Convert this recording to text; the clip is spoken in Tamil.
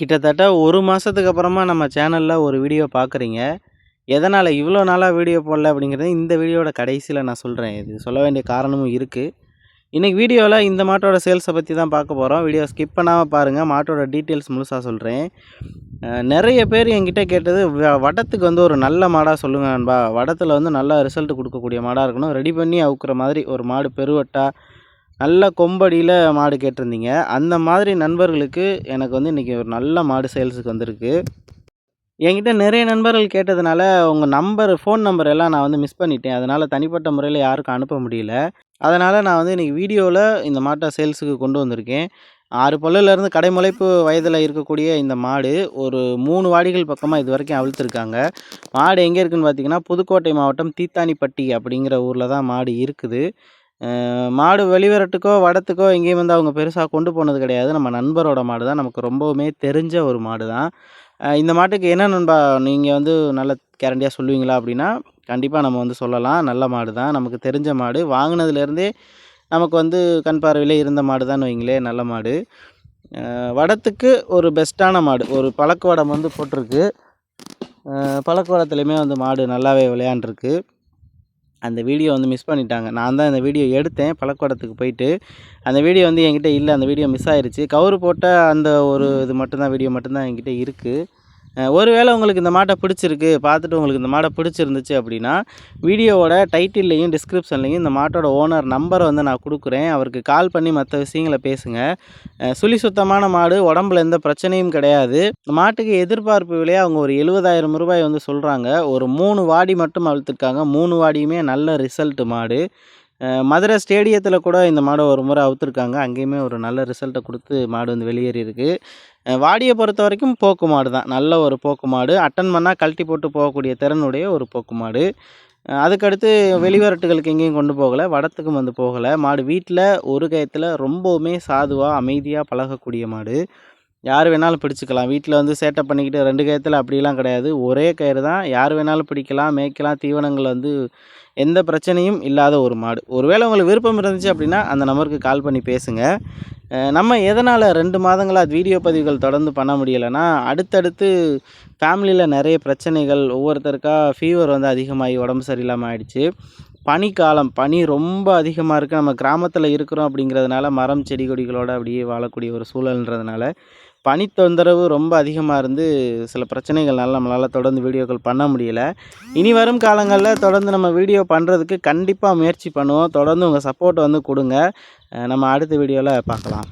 கிட்டத்தட்ட ஒரு மாதத்துக்கு அப்புறமா நம்ம சேனலில் ஒரு வீடியோ பார்க்குறீங்க எதனால் இவ்வளோ நாளாக வீடியோ போடல அப்படிங்கிறது இந்த வீடியோட கடைசியில் நான் சொல்கிறேன் இது சொல்ல வேண்டிய காரணமும் இருக்குது இன்றைக்கி வீடியோவில் இந்த மாட்டோட சேல்ஸை பற்றி தான் பார்க்க போகிறோம் வீடியோ ஸ்கிப் பண்ணாமல் பாருங்கள் மாட்டோட டீட்டெயில்ஸ் முழுசாக சொல்கிறேன் நிறைய பேர் என்கிட்ட கேட்டது வ- வடத்துக்கு வந்து ஒரு நல்ல மாடாக சொல்லுங்கப்பா வடத்தில் வந்து நல்ல ரிசல்ட் கொடுக்கக்கூடிய மாடாக இருக்கணும். ரெடி பண்ணி அவுக்கிற மாதிரி ஒரு மாடு பெருவட்டாக நல்ல கொம்படியில் மாடு கேட்டிருந்தீங்க. அந்த மாதிரி நண்பர்களுக்கு எனக்கு வந்து இன்றைக்கி ஒரு நல்ல மாடு சேல்ஸுக்கு வந்திருக்கு. என்கிட்ட நிறைய நண்பர்கள் கேட்டதுனால உங்கள் நம்பர் ஃபோன் நம்பர் எல்லாம் நான் வந்து மிஸ் பண்ணிட்டேன். அதனால் தனிப்பட்ட முறையில் யாருக்கும் அனுப்ப முடியல. அதனால் நான் வந்து இன்றைக்கி வீடியோவில் இந்த மாட்டை சேல்ஸுக்கு கொண்டு வந்திருக்கேன். ஆறு பல்லுலேருந்து கடைமுளைப்பு வயதில் இருக்கக்கூடிய இந்த மாடு ஒரு மூணு வாடிகள் பக்கமாக இது வரைக்கும் அவிழ்த்துருக்காங்க. மாடு எங்கே இருக்குதுன்னு பார்த்தீங்கன்னா புதுக்கோட்டை மாவட்டம் தீத்தானிப்பட்டி அப்படிங்கிற ஊரில் தான் மாடு இருக்குது. மாடு வெளிவரட்டுக்கோ வடத்துக்கோ எங்கேயும் வந்து அவங்க பெருசாக கொண்டு போனது கிடையாது. நம்ம நண்பரோட மாடு தான். நமக்கு ரொம்பவுமே தெரிஞ்ச ஒரு மாடு தான். இந்த மாட்டுக்கு என்ன நண்பா நீங்கள் வந்து நல்ல கேரண்டியாக சொல்லுவீங்களா அப்படின்னா கண்டிப்பாக நம்ம வந்து சொல்லலாம். நல்ல மாடு தான். நமக்கு தெரிஞ்ச மாடு. வாங்கினதுலேருந்தே நமக்கு வந்து கண் பார்வையிலே இருந்த மாடு தான் வைங்களேன் நல்ல மாடு. வடத்துக்கு ஒரு பெஸ்ட்டான மாடு. ஒரு பழக்கவடம் வந்து போட்டிருக்கு. பழக்க பழக்கவடத்துலையுமே வந்து மாடு நல்லாவே விளையாண்டுருக்கு. அந்த வீடியோ வந்து மிஸ் பண்ணிட்டாங்க. நான் தான் இந்த வீடியோ எடுத்தேன் பழக்கோடத்துக்கு போயிட்டு. அந்த வீடியோ வந்து என்கிட்ட இல்லை அந்த வீடியோ மிஸ் ஆயிடுச்சு கவுரு போட்ட அந்த ஒரு இது மட்டும்தான் வீடியோ மட்டும்தான் என்கிட்ட இருக்குது ஒருவேளை உங்களுக்கு இந்த மாட்டை பிடிச்சிருக்கு பார்த்துட்டு உங்களுக்கு இந்த மாடை பிடிச்சிருந்துச்சு அப்படின்னா வீடியோவோட டைட்டில்லையும் டிஸ்கிரிப்ஷன்லையும் இந்த மாட்டோட ஓனர் நம்பரை வந்து நான் கொடுக்குறேன். அவருக்கு கால் பண்ணி மற்ற விஷயங்களை பேசுங்க. சுழி சுத்தமான மாடு உடம்புல எந்த பிரச்சனையும் கிடையாது. மாட்டுக்கு எதிர்பார்ப்பு விலையை அவங்க ஒரு எழுபதாயிரம் ரூபாய் வந்து சொல்கிறாங்க ஒரு மூணு வாடி மட்டும் அழுத்துருக்காங்க மூணு வாடியுமே நல்ல ரிசல்ட் மாடு. மதுரை ஸ்டேடியத்தில் கூட இந்த மாடை ஒரு முறை அவுத்துருக்காங்க அங்கேயுமே ஒரு நல்ல ரிசல்ட்டை கொடுத்து மாடு வந்து வெளியேறி இருக்குது வாடியை பொறுத்த வரைக்கும் போக்கு மாடு தான். நல்ல ஒரு போக்கு மாடு. அட்டன் பண்ணால் கழட்டி போட்டு போகக்கூடிய திறனுடைய ஒரு போக்கு மாடு. அஹ் அதுக்கடுத்து வெளிவரட்டுகளுக்கு எங்கேயும் கொண்டு போகலை. வடத்துக்கும் வந்து போகலை. மாடு வீட்டில் ஒரு கயத்தில் ரொம்பவுமே சாதுவாக அமைதியாக பழகக்கூடிய மாடு. யார் வேணாலும் பிடிச்சிக்கலாம். வீட்டில் வந்து சேட்டை பண்ணிக்கிட்டு ரெண்டு கயத்தில் அப்படிலாம் கிடையாது. ஒரே கயிறு தான். யார் வேணாலும் பிடிக்கலாம் மேய்க்கலாம் தீவனங்கள் வந்து எந்த பிரச்சனையும் இல்லாத ஒரு மாடு. ஒருவேளை உங்களுக்கு விருப்பம் இருந்துச்சு அப்படின்னா அந்த நம்பருக்கு கால் பண்ணி பேசுங்க. நம்ம எதனால் ரெண்டு மாதங்களாக வீடியோ பதிவுகள் தொடர்ந்து பண்ண முடியலைன்னா அடுத்தடுத்து ஃபேமிலியில் நிறைய பிரச்சனைகள் ஒவ்வொருத்தருக்கா ஃபீவர் வந்து அதிகமாகி உடம்பு சரியில்லாமல் ஆயிடுச்சு. பனிக்காலம் பனி ரொம்ப அதிகமாக இருக்குது நம்ம கிராமத்தில் இருக்கிறோம் அப்படிங்கிறதுனால மரம் செடி கொடிகளோடு அப்படியே வாழக்கூடிய ஒரு சூழல்ன்றதுனால பனி தொந்தரவு ரொம்ப அதிகமாக இருந்து சில பிரச்சனைகள்னால நம்மளால் தொடர்ந்து வீடியோக்கள் பண்ண முடியல. இனி வரும் காலங்களில் தொடர்ந்து நம்ம வீடியோ பண்ணுறதுக்கு கண்டிப்பாக முயற்சி பண்ணுவோம். தொடர்ந்து உங்கள் சப்போர்ட் வந்து கொடுங்க. நம்ம அடுத்த வீடியோவில் பார்க்கலாம்.